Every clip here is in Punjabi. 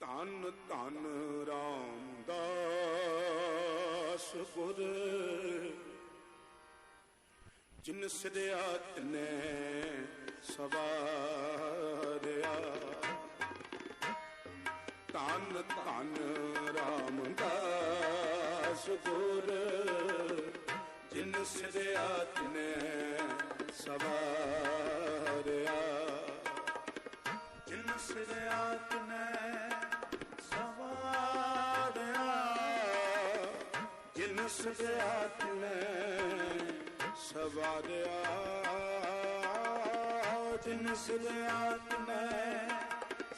ਧੰਨ ਧੰਨ ਰਾਮਦਾਸ ਗੁਰ। ਜਿਨ ਸਿਰਿਆ ਤਨੇ ਸਵਾਰਿਆ। ਧੰਨ ਧੰਨ ਰਾਮਦਾਸ ਗੁਰ। ਜਿਨ ਸਿਰਿਆ ਤਨੇ ਜਿਨ ਸਿਰਿਆ ਸਵਾਰਿਆ ਜਿਨ ਸਿਰਿਆ ਤਨੇ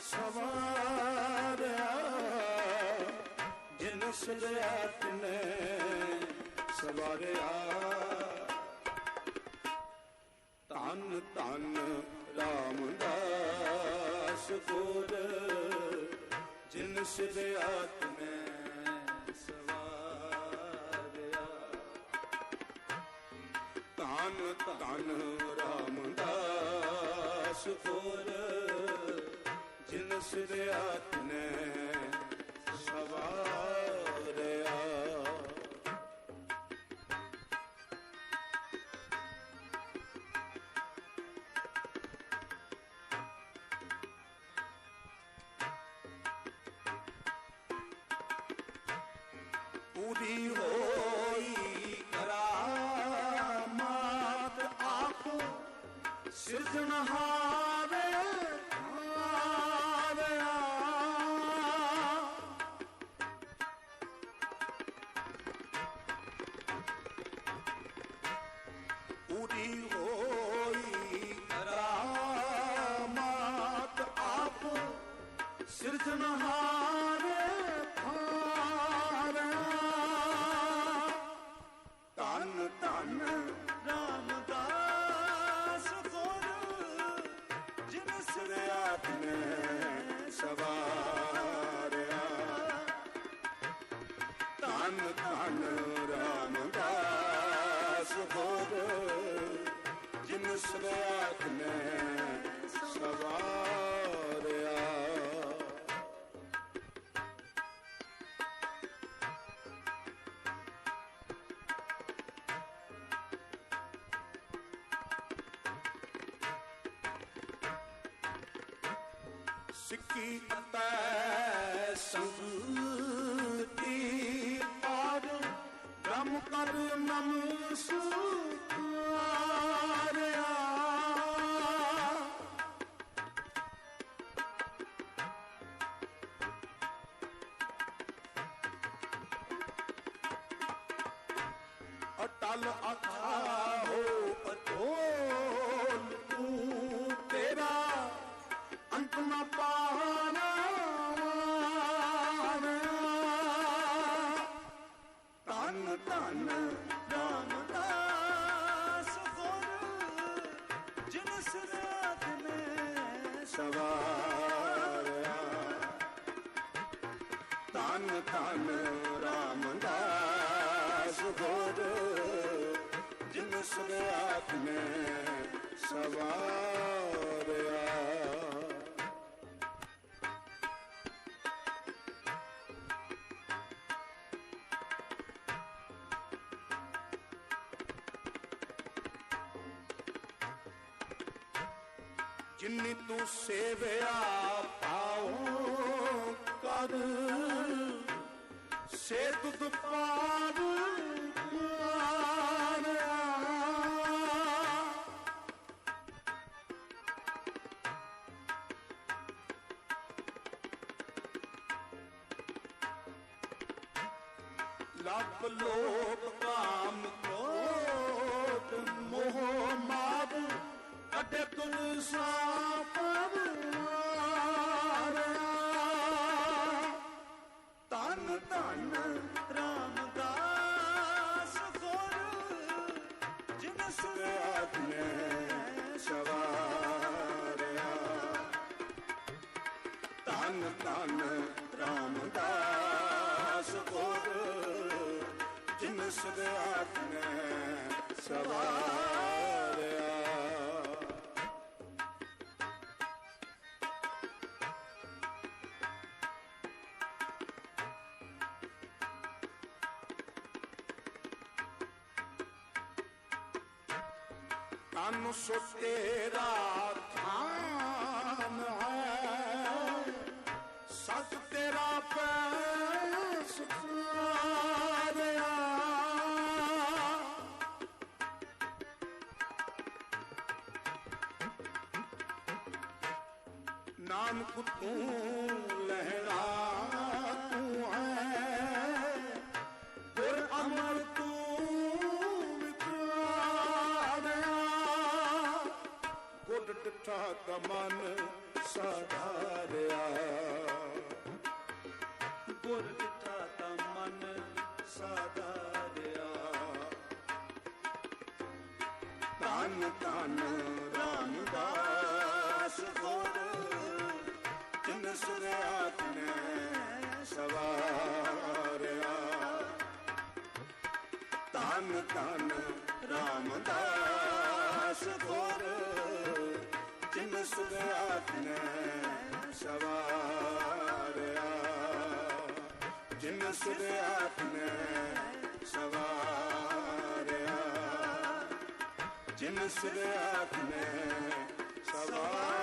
ਸਵਾਰਿਆ ਜਿਨ ਸਿਰਿਆ ਤਨੇ ਸਵਾਰਿਆ ਧੰਨ ਧੰਨ ਰਾਮਦਾਸ ਗੁਰ ਜਿਨ ਸਿਰਿਆ ਤਨੇ ਧੰਨ ਧੰਨ ਰਾਮਦਾਸ ਗੁਰ ਜਿਨ ਸਿਰਿਆ ਤਨੇ ਸਵਾਰਿਆ। ਪੂਰੀ ਹੋ ਸਿਰਜਣਹਾਰੇ ਹਾਰਿਆ ਪੂਰੀ ਹੋਈ ਕਰਾਮਾਤ ਆਪ ਸਿਰਜਣਹਾਰੇ ਸਵਾਰਿਆ। ਧੰਨ ਧੰਨ ਸਿੱਕੀ ਅਤੈ ਸੰਗਤੀ ਪਾਰ। ਗਮ ਕਰ ਮਮ ਸੁਆਰਿਆ ਅਟਲ ਅਥਾਹੋ ਅਤੋਲ ਸਵਾਰਿਆ। ਤਨ ਤਨ ਰਾਮਦਾਸ ਗੁਰ ਜਿਨ ਸਿਰਾਤ ਨੇ ਸਵਾਰਿਆ ਜਿੰਨੀ ਤੂੰ ਸੇਵਿਆ ਪਾਉ ਕਰ। ਸੇ ਤੁਧ ਪਾਰ ਮਾਰਿਆ। ਲੱਖ ਲੋਕ ਕਾਮ ਕ੍ਰੋਧ ਮੋਹ ਮਾਦ ਅਡੇ ਤੁਲ ਸਾਪਰ ਤਨ ਤਨ ਰਾਮਦਾਸ ਗੁਰ ਜਿਨ ਸੁਰਾਤ ਨੇ ਸਵਾਰਿਆ ਤਨ ਤਨ ਰਾਮਦਾਸ ਗੁਰ ਜਿਨ ਸੁਰਾਤ ਨੇ ਸਵਾਰਿਆ ਤਨ ਸੋ ਤੇਰਾ ਥਾਨ ਹੈ। ਸਤ ਤੇਰਾ ਪੈ ਸੁਖਾਰਿਆ ਨਾਨਕ ਤੂੰ ਸਾਧਾਰਿਆ। ਗੁਰ ਟਿੱਠਾ ਦਾ ਮਨ ਸਾਧਾਰਿਆ। ਤਨ ਤਨ ਜਿਨ ਸੁਰਿਆਤ ਨੇ ਸਵਾਰਿਆ ਜਿਨ ਸਿਰ ਆਖ ਨੇ ਸਵਾਰ